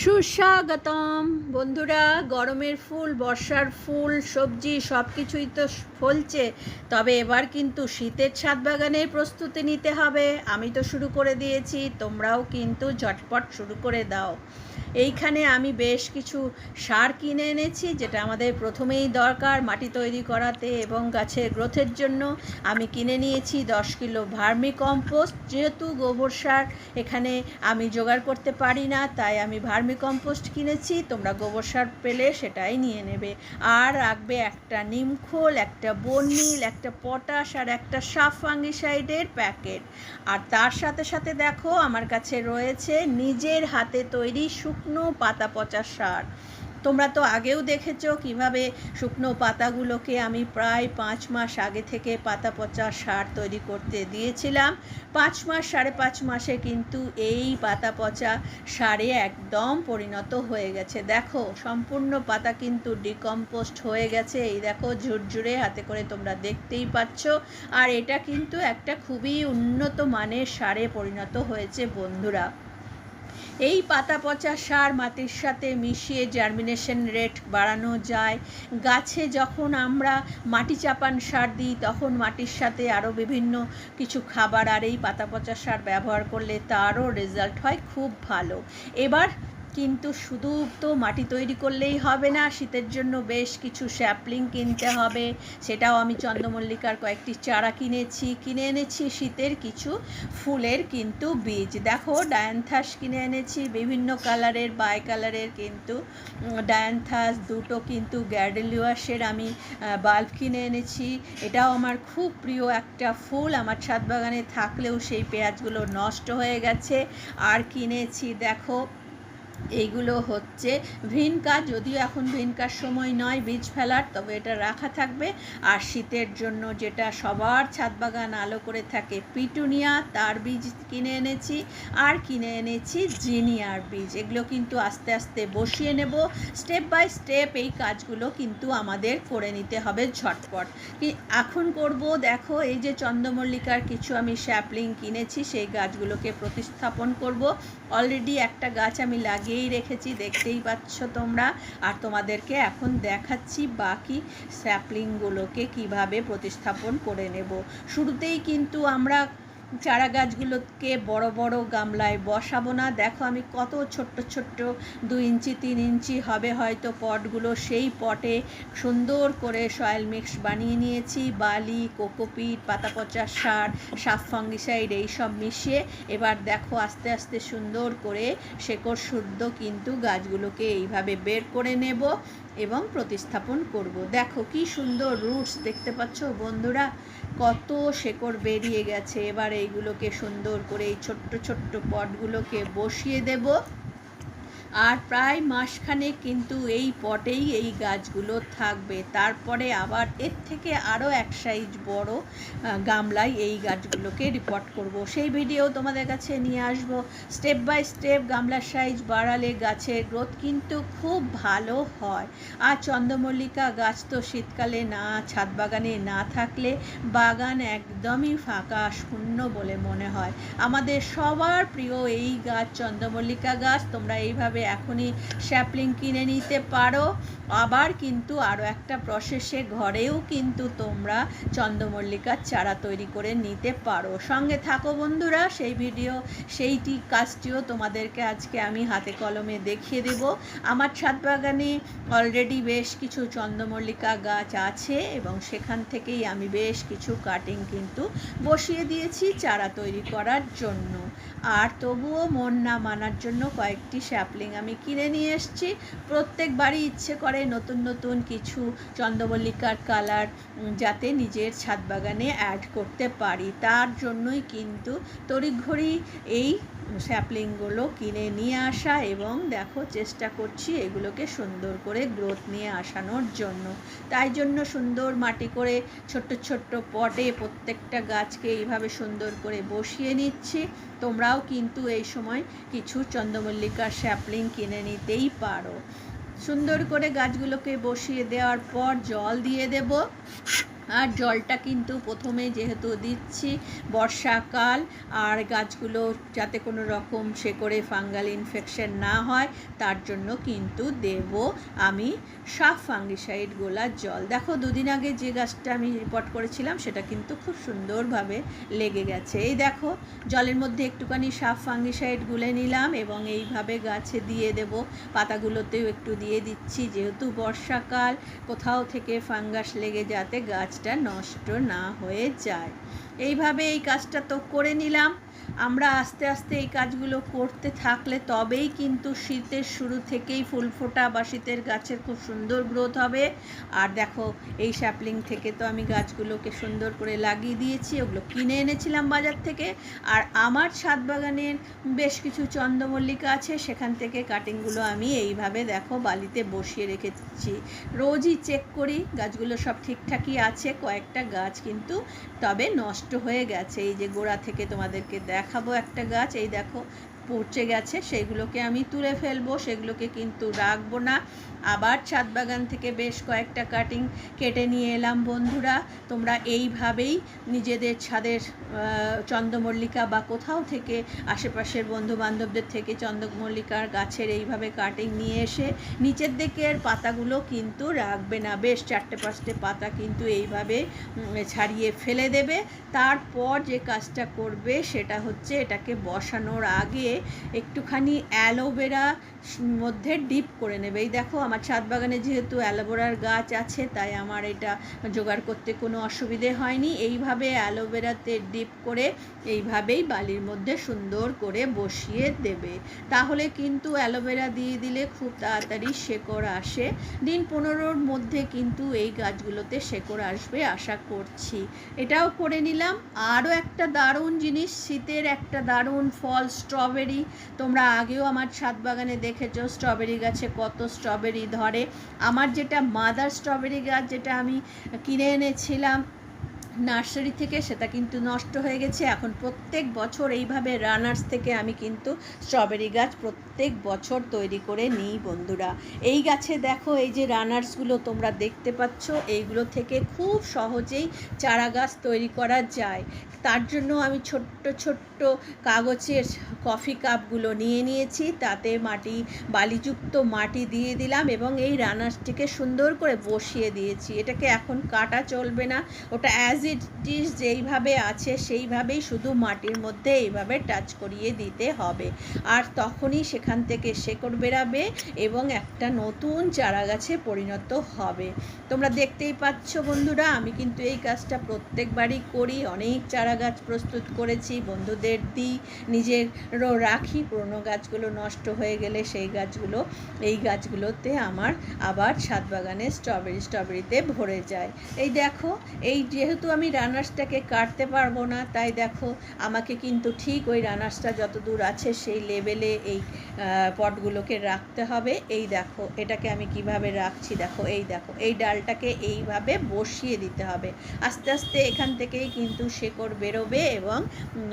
সুস্বাগতম। বন্ধুরা, গরমের ফুল, বর্ষার ফুল, সবজি সব কিছুই তো ফলছে। তবে এবার কিন্তু শীতের ছাদ বাগানের প্রস্তুতি নিতে হবে। আমি তো শুরু করে দিয়েছি, তোমরাও কিন্তু ঝটপট শুরু করে দাও। এইখানে আমি বেশ কিছু সার কিনে এনেছি, যেটা আমাদের প্রথমেই দরকার মাটি তৈরি করাতে এবং গাছের গ্রোথের জন্য। আমি কিনে নিয়েছি দশ কিলো ভার্মি কম্পোস্ট, যেহেতু গোবর সার এখানে আমি জোগাড় করতে পারি না, তাই আমি ভার্মি কম্পোস্ট কিনেছি, তোমরা গোবর সার পেলে সেটাই নিয়ে নেবে। আর রাখবে একটা নিমখোল একটা বর্নিল একটা পটাশ আর একটা সাফ ফাঙ্গিসাইডের প্যাকেট। আর তার সাথে সাথে দেখো, আমার কাছে রয়েছে নিজের হাতে তৈরি শুকনো পাতা পচা সার। তোমরা তো আগেও দেখেছ কীভাবে শুকনো পাতাগুলোকে আমি প্রায় পাঁচ মাস আগে থেকে পাতা পচা সার তৈরি করতে দিয়েছিলাম। পাঁচ মাস, সাড়ে পাঁচ মাসে কিন্তু এই পাতা পচা সারে একদম পরিণত হয়ে গেছে। দেখো, সম্পূর্ণ পাতা কিন্তু ডিকম্পোস্ট হয়ে গেছে। এই দেখো, ঝুরঝুরে হাতে করে তোমরা দেখতেই পাচ্ছ। আর এটা কিন্তু একটা খুবই উন্নত মানের সারে পরিণত হয়েছে, বন্ধুরা। এই পাতা পচা সার মাটির সাথে মিশিয়ে জার্মিনেশন রেট বাড়ানো যায়। গাছে যখন আমরা মাটি চাপান সার দিই, তখন মাটির সাথে আরও বিভিন্ন কিছু খাবার আর এই পাতা পচা সার ব্যবহার করলে তারও রেজাল্ট হয় খুব ভালো। এবার কিন্তু শুধু তো মাটি তৈরি করলেই হবে না, শীতের জন্য বেশ কিছু স্যাপলিং কিনতে হবে। সেটাও আমি চন্দ্রমল্লিকার কয়েকটি চারা কিনেছি, কিনে এনেছি শীতের কিছু ফুলের কিন্তু বীজ। দেখো, ডায়ান্থাস কিনে এনেছি, বিভিন্ন কালারের বাই কালারের কিন্তু ডায়ান্থাস দুটো কিন্তু গ্যাডেলিওয়াসের আমি বাল্ব কিনে এনেছি। এটাও আমার খুব প্রিয় একটা ফুল। আমার ছাদ বাগানে থাকলেও সেই পেঁয়াজগুলো নষ্ট হয়ে গেছে। আর কিনেছি, দেখো এইগুলো হচ্ছে ভিনকা যদিও এখন ভিনকার সময় নয় বীজ ফেলার, তবে এটা রাখা থাকবে। আর শীতের জন্য যেটা সবার ছাদ বাগান আলো করে থাকে, পিটুনিয়া, তার বীজ কিনে এনেছি, আর কিনে এনেছি জিনিয়ার বীজ। এগুলো কিন্তু আস্তে আস্তে বসিয়ে নেব। স্টেপ বাই স্টেপ এই কাজগুলো কিন্তু আমাদের করে নিতে হবে ঝটপট। কি, এখন করব, দেখো, এই যে চন্দ্রমল্লিকার কিছু আমি শ্যাপলিং কিনেছি, সেই গাছগুলোকে প্রতিস্থাপন করব। অলরেডি একটা গাছ আমি লাগিয়েই রেখেছি, দেখতেই পাচ্ছ তোমরা। আর তোমাদেরকে এখন দেখাচ্ছি বাকি স্যাপলিংগুলোকে কীভাবে প্রতিস্থাপন করে নেব। শুরুতেই কিন্তু আমরা চারা গাছগুলোকে বড় বড় গামলায় বসাবো না। দেখো আমি কত ছোট্ট ছোট্ট দু ইঞ্চি, তিন ইঞ্চি হবে হয়তো পটগুলো। সেই পটে সুন্দর করে সয়েল মিক্স বানিয়ে নিয়েছি। বালি, কোকোপিট পাতা পচা সার সাফ ফাঙ্গিসাইড এইসব মিশিয়ে এবার দেখো আস্তে আস্তে সুন্দর করে শেকড় শুদ্ধ কিন্তু গাছগুলোকে এইভাবে বের করে নেব এবং প্রতিস্থাপন করব। দেখো কি সুন্দর রুটস দেখতে পাচ্ছ বন্ধুরা। কত শেকড় বেরিয়ে গেছে। এবার এইগুলোকে সুন্দর করে এই ছোট্ট ছোট্ট পটগুলোকে বসিয়ে দেব। আর প্রায় মাসখানে কিন্তু এই পটেই এই গাছগুলো থাকবে। তারপরে আবার এর থেকে আরও এক সাইজ বড় গামলায় এই গাছগুলোকে রিপোর্ট করব। সেই ভিডিও তোমাদের কাছে নিয়ে আসব। স্টেপ বাই স্টেপ গামলার সাইজ বাড়ালে গাছের গ্রোথ কিন্তু খুব ভালো হয়। আর চন্দ্রমল্লিকা গাছ তো শীতকালে না, ছাদ বাগানে না থাকলে বাগান একদমই ফাঁকা, শূন্য বলে মনে হয়। আমাদের সবার প্রিয় এই গাছ, চন্দ্রমল্লিকা গাছ, তোমরা এইভাবে এখনই শ্যাপলিং কিনে নিতে পারো। আবার কিন্তু আরও একটা প্রসেসে ঘরেও কিন্তু তোমরা চন্দ্রমল্লিকার চারা তৈরি করে নিতে পারো। সঙ্গে থাকো বন্ধুরা, সেই ভিডিও, সেইটি কাজটিও তোমাদেরকে আজকে আমি হাতে কলমে দেখিয়ে দেব। আমার ছাদ বাগানে অলরেডি বেশ কিছু চন্দ্রমল্লিকা গাছ আছে এবং সেখান থেকেই আমি বেশ কিছু কাটিং কিন্তু বসিয়ে দিয়েছি চারা তৈরি করার জন্য। আর তবুও মন না মানার জন্য কয়েকটি শ্যাপলিং আমি কিনে নিয়ে এসেছি। প্রত্যেকবারই ইচ্ছে করে নতুন নতুন কিছু চন্দ্রমল্লিকার কালার যাতে নিজের ছাদ বাগানে অ্যাড করতে পারি। তার জন্যই কিন্তু তড়িঘড়ি এই স্যাপলিংগুলো কিনে নিয়ে আসা এবং দেখো চেষ্টা করছি এগুলোকে সুন্দর করে গ্রোথ নিয়ে আসানোর জন্য। তাই জন্য সুন্দর মাটি করে ছোট্ট ছোট্ট পটে প্রত্যেকটা গাছকে এইভাবে সুন্দর করে বসিয়ে নিচ্ছি। তোমরাও কিন্তু এই সময় কিছু চন্দ্রমল্লিকার স্যাপলিং কিনে নিতেই পারো। সুন্দর করে গাছগুলোকে বসিয়ে দেওয়ার পর জল দিয়ে দেব। আর জলটা কিন্তু প্রথমে যেহেতু দিচ্ছি বর্ষাকাল, আর গাছগুলো যাতে কোনো রকম শেকড়ে ফাঙ্গাল ইনফেকশন না হয়, তার জন্য কিন্তু দেব আমি সাফ ফাঙ্গিসাইড গোলার জল। দেখো, দুদিন আগে যে গাছটা আমি রিপোর্ট করেছিলাম, সেটা কিন্তু খুব সুন্দরভাবে লেগে গেছে। এই দেখো, জলের মধ্যে একটুখানি সাফ ফাঙ্গিসাইড গুলে নিলাম এবং এইভাবে গাছে দিয়ে দেব। পাতাগুলোতেও একটু দিয়ে দিচ্ছি, যেহেতু বর্ষাকাল, কোথাও থেকে ফাঙ্গাস লেগে যাতে গাছটা নষ্ট না হয়ে যায়। এইভাবে এই কাজটা তো করে নিলাম। আমরা আস্তে আস্তে এই কাজগুলো করতে থাকলে তবেই কিন্তু শীতের শুরু থেকেই ফুল ফোটা বা শীতের গাছের খুব সুন্দর গ্রোথ হবে। আর দেখো, এই স্যাপলিং থেকে তো আমি গাছগুলোকে সুন্দর করে লাগিয়ে দিয়েছি, ওগুলো কিনে এনেছিলাম বাজার থেকে। আর আমার ছাদ বাগানের বেশ কিছু চন্দ্রমল্লিকা আছে, সেখান থেকে কাটিংগুলো আমি এইভাবে দেখো বালিতে বসিয়ে রেখেছি। রোজই চেক করি, গাছগুলো সব ঠিকঠাকই আছে, কয়েকটা গাছ কিন্তু তবে নষ্ট হয়ে গেছে। এই যে গোড়া থেকে তোমাদেরকে দেখাবো একটা গাছ এই দেখো পচে গেছে, সেগুলোকে আমি তুলে ফেলব, সেগুলোকে কিন্তু রাখব না। আবার ছাদ বাগান থেকে বেশ কয়েকটা কাটিং কেটে নিয়ে এলাম বন্ধুরা। তোমরা এইভাবেই নিজেদের ছাদের চন্দ্রমল্লিকা বা কোথাও থেকে আশেপাশের বন্ধু বান্ধবদের থেকে চন্দ্রমল্লিকার গাছের এইভাবে কাটিং নিয়ে এসে নিচের দিকের পাতাগুলো কিন্তু রাখবে না। বেশ চারটে পাঁচটে পাতা কিন্তু এইভাবে ছাড়িয়ে ফেলে দেবে। তারপর যে কাজটা করবে সেটা হচ্ছে এটাকে বসানোর আগে একটুখানি অ্যালোভেরা মধ্যে ডিপ করে নেবে। এই দেখো, আমার ছাদ বাগানে যেহেতু অ্যালোভেরার গাছ আছে, তাই আমার এটা জোগাড় করতে কোনো অসুবিধে হয়নি। এইভাবে অ্যালোভেরাতে ডিপ করে এইভাবেই বালির মধ্যে সুন্দর করে বসিয়ে দেবে। তাহলে কিন্তু অ্যালোভেরা দিয়ে দিলে খুব তাড়াতাড়ি শেকড় আসে। দিন পনেরোর মধ্যে কিন্তু এই গাছগুলোতে শেকড় আসবে, আশা করছি। এটাও করে নিলাম। আরও একটা দারুণ জিনিস, শীতের একটা দারুণ ফল, স্ট্রবেরি তোমরা আগেও আমার ছাদ বাগানে দেখেছ স্ট্রবেরি গাছে কত স্ট্রবেরি ধরে। আমার যেটা মাদার স্ট্রবেরি গাছ যেটা আমি কিনে এনেছিলাম নার্সারি থেকে, সেটা কিন্তু নষ্ট হয়ে গেছে। এখন প্রত্যেক বছর এইভাবে রানার্স থেকে আমি কিন্তু স্ট্রবেরি গাছ প্রত্যেক বছর তৈরি করে নিই বন্ধুরা। এই গাছে দেখো, এই যে রানার্সগুলো তোমরা দেখতে পাচ্ছ, এইগুলো থেকে খুব সহজেই চারা গাছ তৈরি করা যায়। তার জন্য আমি ছোট্ট ছোট্ট কাগজের কফি কাপগুলো নিয়ে নিয়েছি। তাতে মাটি, বালিযুক্ত মাটি দিয়ে দিলাম এবং এই রানার্সটিকে সুন্দর করে বসিয়ে দিয়েছি। এটাকে এখন কাটা চলবে না। ওটা অ্যাজ ইট ইজ যেইভাবে আছে, সেইভাবেই শুধু মাটির মধ্যে এইভাবে টাচ করিয়ে দিতে হবে। আর তখনই সেখান থেকে শেকড় বেরাবে এবং একটা নতুন চারা গাছে পরিণত হবে। তোমরা দেখতেই পাচ্ছ বন্ধুরা, আমি কিন্তু এই কাজটা প্রত্যেকবারই করি। অনেক চারা গাছ প্রস্তুত করেছি, বন্ধুদের দিই নিজেরও রাখি। পুরনো গাছগুলো নষ্ট হয়ে গেলে সেই গাছগুলো, এই গাছগুলোতে আমার আবার ছাদ বাগানে স্ট্রবেরি, স্ট্রবেরিতে ভরে যায়। এই দেখো, এই যেহেতু আমি রানার্সটাকে কাটতে পারব না, তাই দেখো, আমাকে কিন্তু ঠিক ওই রানার্সটা যত দূর আছে সেই লেভেলে এই পটগুলোকে রাখতে হবে। এই দেখো, এটাকে আমি কীভাবে রাখছি? দেখো, এই দেখো, এই ডালটাকে এইভাবে বসিয়ে দিতে হবে। আস্তে আস্তে এখান থেকেই কিন্তু শেকড় বেরোবে এবং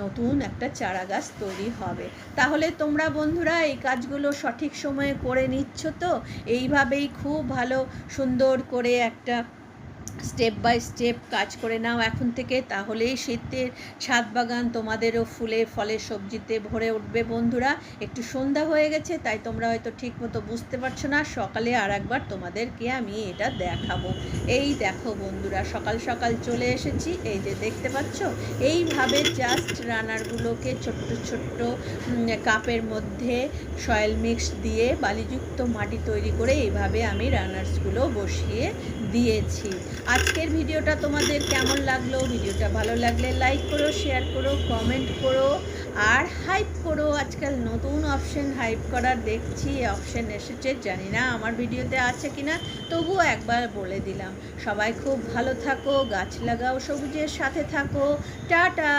নতুন একটা চারা গাছ তৈরি হবে। তাহলে তোমরা বন্ধুরা, এই কাজগুলো সঠিক সময়ে করে নিচ্ছ তো? এইভাবেই খুব ভালো সুন্দর করে একটা স্টেপ বাই স্টেপ কাজ করে নাও এখন থেকে, তাহলেই শীতের ছাদ বাগান তোমাদেরও ফুলে ফলে সবজিতে ভরে উঠবে। বন্ধুরা, একটু সন্ধ্যা হয়ে গেছে, তাই তোমরা হয়তো ঠিক মতো বুঝতে পারছ না। সকালে আর একবার তোমাদেরকে আমি এটা দেখাবো। এই দেখো বন্ধুরা, সকাল সকাল চলে এসেছি। এই যে দেখতে পাচ্ছ, এইভাবে জাস্ট রানারগুলোকে ছোট্ট ছোট্ট কাপের মধ্যে সয়েল মিক্স দিয়ে বালিযুক্ত মাটি তৈরি করে এইভাবে আমি রানার্সগুলো বসিয়ে দিয়েছি। আজকের ভিডিওটা তোমাদের কেমন লাগল? ভিডিওটা ভালো লাগলে লাইক করো শেয়ার করো কমেন্ট করো, আর হাইপ করো। আজকাল নতুন অপশন হাইপ করার দেখছি অপশন এসেছে। জানি না আমার ভিডিওতে আছে কিনা, তবুও একবার বলে দিলাম। সবাই খুব ভালো থাকো, গাছ লাগাও, সবুজের সাথে থাকো। টাটা!